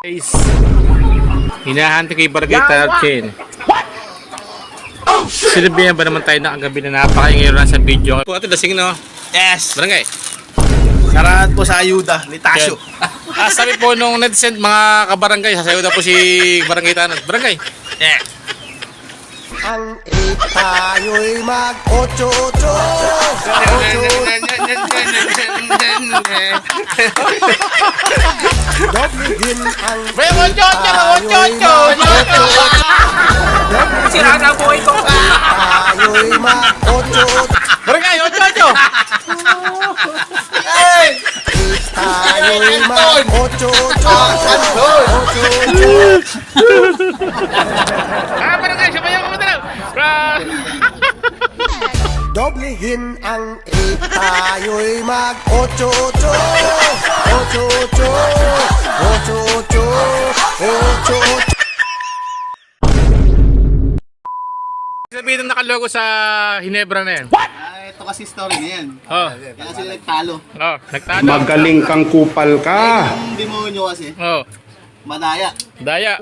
Guys, hinahanti kay Barangay Chin. Sinabihan ba naman tayo na ang gabi na napakaingay na sa video? Po, ito lasing no? Yes! Barangay. Salamat po sa ayuda ni Tasyo. Ah, sabi po nung netizen mga kabarangay, sasayaw na po si Barangay Tanod. Barangay. Yeah. Ang tayo'y mag-ocho-ocho Doble din ang May ocho-ocho, ocho-ocho, ocho-ocho. Sira na po ito. tayo'y mag-ocho-ocho Barangay, ocho-ocho. Eight tayo'y mag-ocho-ocho Ocho-ocho Ah, Doblehin ang eight tayo'y mag-ocho-ocho Ocho-ocho Ocho-ocho Ocho-ocho Sabihin nung nakalogo sa Hinebra na yan. Ah, ito kasi story na yan. Oh, Kaya sila nagtalo. oh, nagtalo. Magaling kang kupal ka. Yung demonyo kasi, Oh, madaya. daya.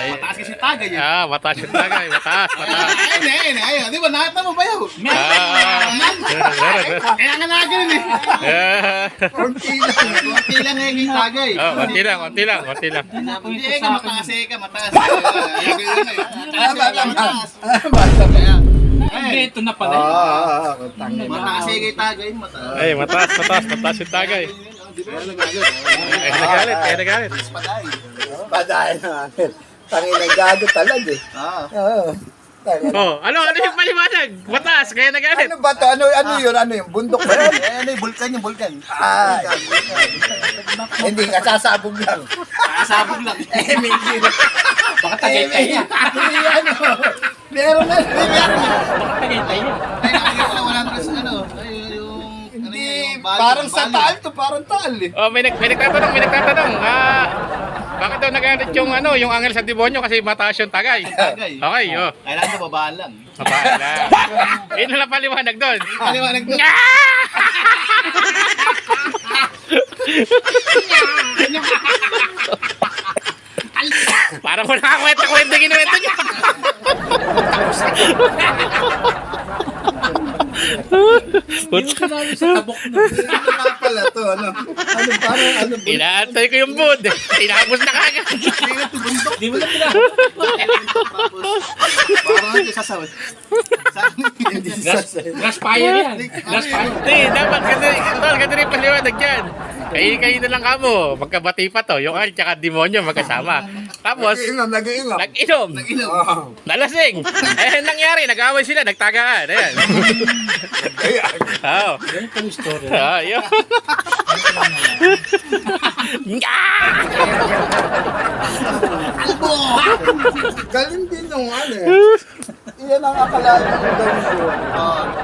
Ay, Mataas kasi taga niya. ah, mataas yung tagay. Mataas, mataas. Ayun, ayun, ayun. Di ba, nakita mo ba yun? Ah, Kaya nga nagano'n eh. Ah. Kunti lang. Kunti lang ngayon yung tagay. Oh, konti lang, konti lang, konti lang. Hindi eh, ka mataas eh, ka mataas. Kaya ganyan eh. Mataas eh, mataas. Kaya, eh, Ito na pala. mataas eh kay tagay, mataas. Ay, mataas, mataas, mataas yung tagay. Ba, nagalit? Ay, nagalit, ay, nagalit. Namin Tangin na gago talaga eh Ah. Oo. Oh, ano, ano yung paliwanag? Mataas, kaya nagalit. Ano ba to? Ano, ano yun? Ano yung bundok ba yun? Eh, ano yung vulkan yung vulkan? Ah. Hindi, kasasabog lang. Kakasabog lang. Eh, hindi. Baka tagaytay niya. Hindi, ano. Meron na. Baka tagaytay niya. Ay, nakikita ko wala sa ano. Ay, yung... ano Hindi, yun, yung bali- parang sa taal to, parang taal eh. Oh, may, nag, may nagtatanong, may nagtatanong. Ah, bakit daw nagalit yung ano, yung angel sa demonyo kasi mataas yung tagay? Tagay. Okay, oh. Kailangan na babaan lang. Mabala. Yun lang paliwanag doon. Paliwanag doon. Parang wala ka kwenta-kwenta ginuwento niya. Putsa. Ano nga pala to, ano? Ano, parang, ano, Inaantay ko yung mood. Tinapos na kagad. Di mo na pala. Parang ito sasawit. hindi sa Grass fire yan. Grass fire. Hindi, dapat kasi, tol, ganito rin paliwanag dyan. Kayo, kayo na lang kamo. Magkabati pa to. Yung angel tsaka demonyo magkasama. Tapos, Nag-iingam, nag-iingam. nag-inom. Oh. Nalasing. Eh, nangyari, nag-away sila, nagtagaan. Ayan. Oo. Ganito yung story. Ah, yun. Galing din nung ano eh. Iyan ang akalain ng ganito.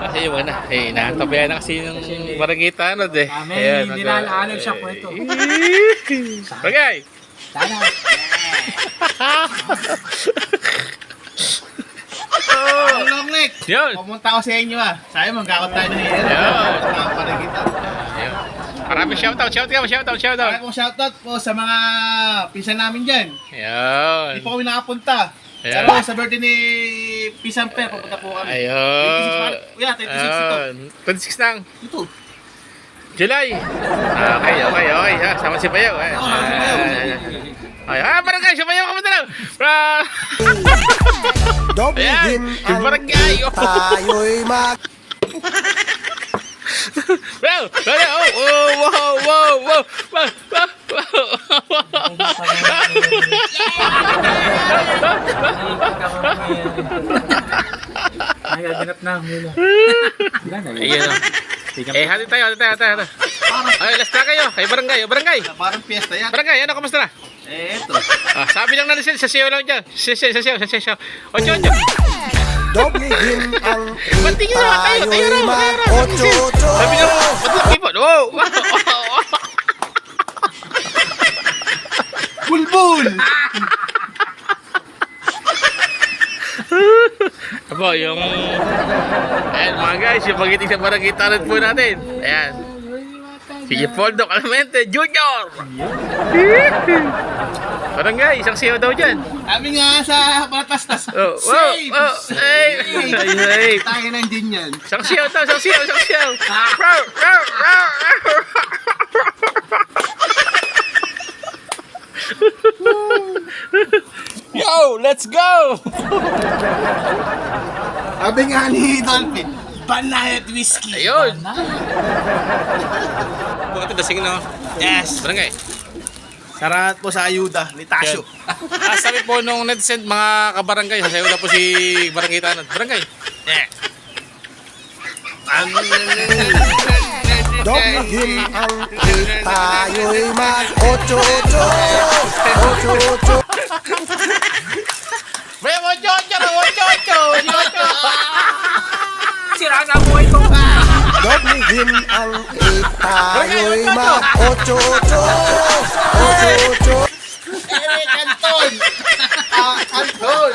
Kasi yung ano, eh, nakatabayan na kasi yung barangay tanod eh. Ah, may Ayan, nilalaanan siya kwento. Bagay. Sana. Oh, long neck. Yun. Pumunta ako sa inyo ah. Sabi mo, gakot tayo ng hero. Yan. Parang kita. Ayun. Maraming shoutout, shoutout, shoutout, shoutout. Kaya kong shoutout po sa mga pinsan namin dyan. Ayun. Hindi po kami nakapunta. Ayan. Pero sa birthday ni Pisan Per, papunta po kami. Ayun. 26 Yeah, 26 ito. Ayun. 26 lang. Ito. July. Ah, okay, okay, okay. Ah, sama si Bayaw. Eh. Sama si Bayaw. Ay, ah, barangay, si Bayaw ka mo na lang. Ah, Doblehin Ayan, yung ang barangay. Oh. tayo'y mag... Well, well, oh, oh, wow, wow, wow, wow, wow, Nagaganap na ang mula. Ayun. oh. Eh, hati tayo, hati tayo, hati tayo. Ay, last na kayo. Kay barangay, oh, barangay. Parang piyesta yan. Barangay, ano, kamusta na? Eh, ito. Ah, sabi lang na sa sayo lang dyan. Sa sayo, sa sayo, sa sayo. Ocho, ocho. Doblehin ang Ba't tingin naman tayo? Tayo tayo'y raw, tayo raw. mag-ocho-ocho Sabi lang people? Wow! Bulbul! Abo, yung... Ayan, mga guys, yung magiting sa barangay talent po natin. Ayan. Si Poldo Calamente Jr. Barangay, isang siyaw daw dyan. Sabi nga sa palatastas. Oh, wow, Safe! oh, ay, ay. Tayo na din yan. Isang siyaw daw, isang siyaw, isang siyaw. Row, row, row, row. Yo, let's go! Sabi nga ni Dolphin, Banayat Whiskey. Ayun! Bakit dasing no? Yes. Barangay. Salamat po sa ayuda ni Tasyo. Ah, sabi po nung netsend mga kabarangay, sasayaw na po si Barangay Tanod. Barangay. Yeah. Doblahin ang tayo'y mag-ocho-ocho. Ocho-ocho. Tayo'y mag-ocho-ocho. Ocho-ocho. Eric Anton! Ah, Anton!